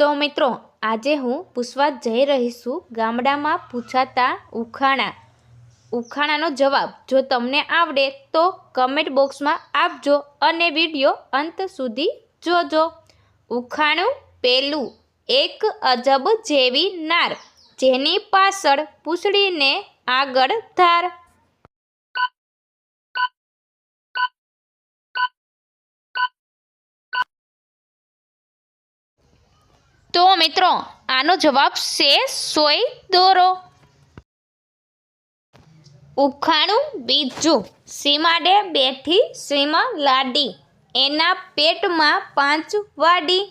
તો મિત્રો, આજે હું પૂછવા જઈ રહી છું ગામડામાં પૂછાતા ઉખાણા. ઉખાણાનો જવાબ જો તમને આવડે તો કમેન્ટ બોક્સમાં આપજો અને વીડિયો અંત સુધી જોજો. ઉખાણું પેલું, એક અજબ જેવી નાર, જેની પાછળ પૂછડીને આગળ ધાર. તો મિત્રો, આનો જવાબ છે સોય દોરો. ઉખાણું બીજું સીમાડે બેઠી સીમા લાડી. એના પેટમાં પાંચ વાડી.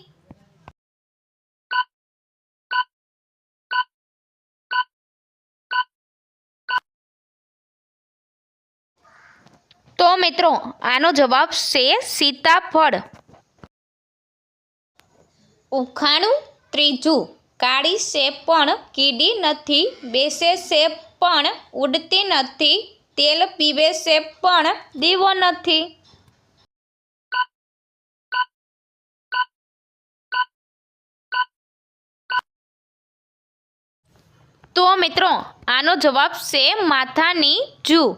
તો મિત્રો, આનો જવાબ છે સીતાફળ. ઉખાણું ત્રીજું, કાળી સેપ પણ કીડી નથી, બેસે છે પણ ઉડતી નથી, તેલ પીવે છે પણ દીવો નથી. તો મિત્રો, આનો જવાબ છે માથાની જૂ.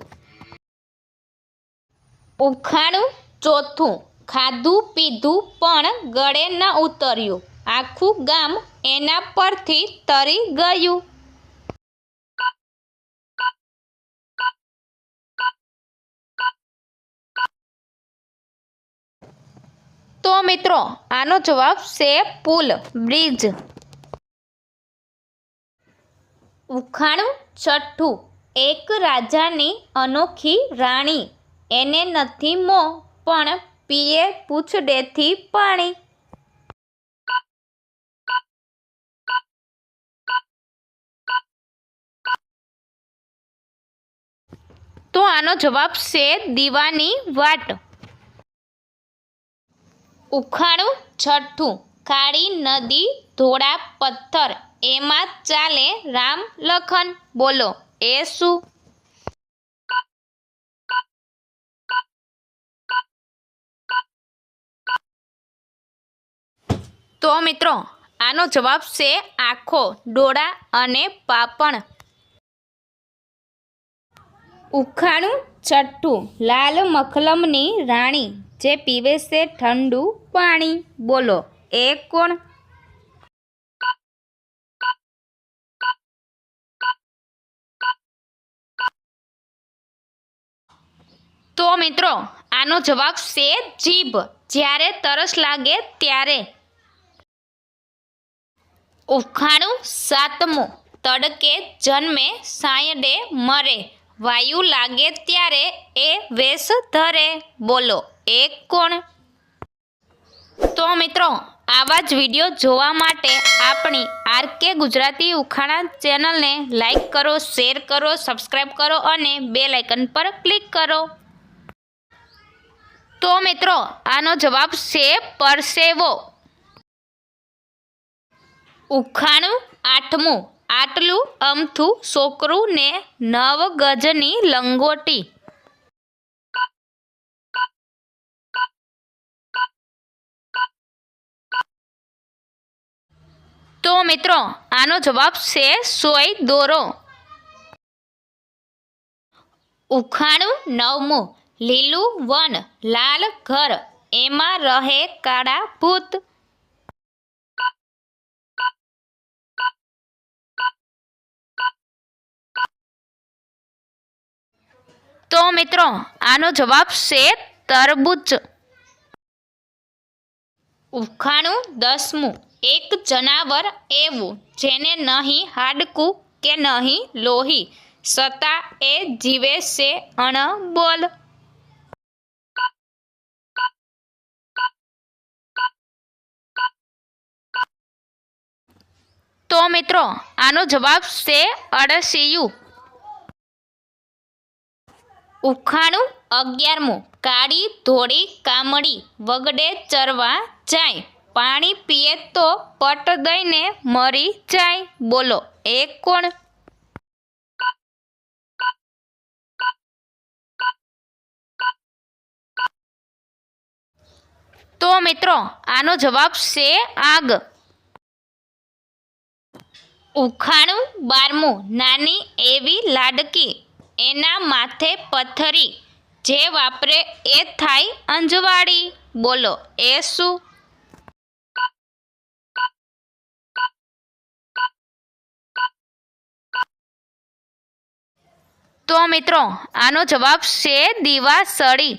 ઉખાણું ચોથું, ખાધું પીધું પણ ગળે ન ઉતર્યું. આખું ગામ એના પરથી તરી ગયું. તો મિત્રો, આનો જવાબ છે પુલ, બ્રિજ. ઉખાણું છઠ્ઠું, એક રાજાની અનોખી રાણી. એને નથી મોં, પણ પીએ પૂછડેથી પાણી. તો આનો જવાબ છે દીવાની વાટ. ઉખાણું છઠ્ઠું કાળી નદી ધોળા પથ્થર, એમાં ચાલે રામ લખન. બોલો, એ શું? તો મિત્રો, આનો જવાબ છે આખો ડોળા અને પાપણ. ઉખાણું છઠ્ઠું લાલ મખલમની રાણી, જે પીવે છે ઠંડુ પાણી. બોલો, એ કોણ? તો મિત્રો, આનો જવાબ છે જીભ. જ્યારે તરસ લાગે ત્યારે. ઉખાણું સાતમું. તડકે જન્મે સાયડે મરે. વાયુ લાગે ત્યારે એ વેશ ધરે. બોલો એક કોણ? તો મિત્રો, આવા જ વીડિયો જોવા માટે આપણી આરકે ગુજરાતી ઉખાણા ચેનલને લાઈક કરો, શેર કરો સબસ્ક્રાઈબ કરો અને બે લાઇકન પર ક્લિક કરો. તો મિત્રો, આનો જવાબ છે પરસેવો. ઉખાણું આઠમું. આટલું અમથું છોકરું ને નવ ગજની લંગોટી. તો મિત્રો, આનો જવાબ છે સોય દોરો. ઉખાણું નવમું, લીલું વન, લાલ ઘર, એમાં રહે કાળા ભૂત. તો મિત્રો, આનો જવાબ છે તરબૂચ. ઉખાણું દસમું. એક જનાવર એવું, જેને નહીં હાડકું કે નહીં લોહી સતા એ જીવે છે અણબોલ તો મિત્રો, આનો જવાબ છે અળસિયું. ઉખાણું અગિયારમું. કાળી, ધોળી કામડી વગડે ચરવા જાય. પાણી પીએ તો પટ દઈને મરી જાય. બોલો, એ કોણ? તો મિત્રો, આનો જવાબ છે આગ. ઉખાણું બારમું. નાની એવી લાડકી. એના માથે પથ્થરી જે વાપરે એ થાય અંજવાળી. બોલો, એ શું? તો મિત્રો, આનો જવાબ છે દીવાસળી.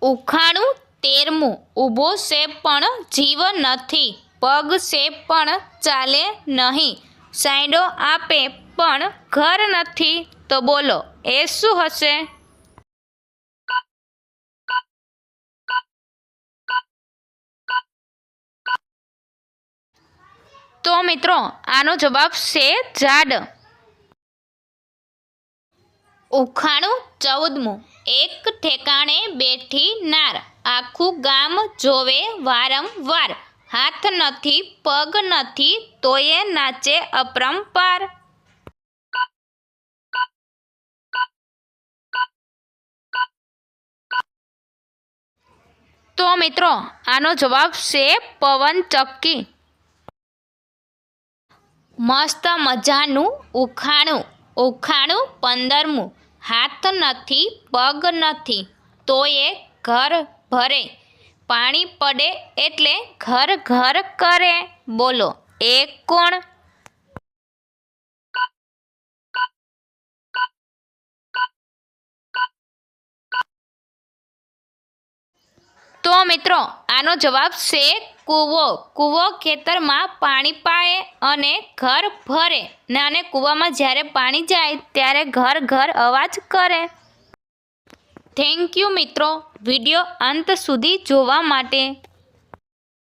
ઉખાણું તેરમું. ઊભો છે પણ જીવ નથી. પગ છે પણ ચાલે નહીં. સાઈડો આપે પણ ઘર નથી, તો બોલો, એ શું હશે? તો મિત્રો, આનો જવાબ છે ઝાડ. ઉખાણું ચૌદમું. એક ઠેકાણે બેઠી નાર. આખું ગામ જોવે વારંવાર. હાથ નથી, પગ નથી, તોય નાચે અપરંપાર. તો મિત્રો, આનો જવાબ છે પવન ચક્કી. મસ્ત મજાનું ઉખાણું ઉખાણું પંદરમું. હાથ નથી, પગ નથી, તો એ ઘર ભરે. પાણી પડે એટલે ઘર ઘર કરે. બોલો, એ કોણ? તો મિત્રો, આનો જવાબ છે કૂવો. કૂવો ખેતરમાં પાણી પાએ અને ઘર ભરે. ને અને કૂવામાં જ્યારે પાણી જાય, ત્યારે ઘર ઘર અવાજ કરે. થેન્ક યુ મિત્રો. વીડિયો અંત સુધી જોવા માટે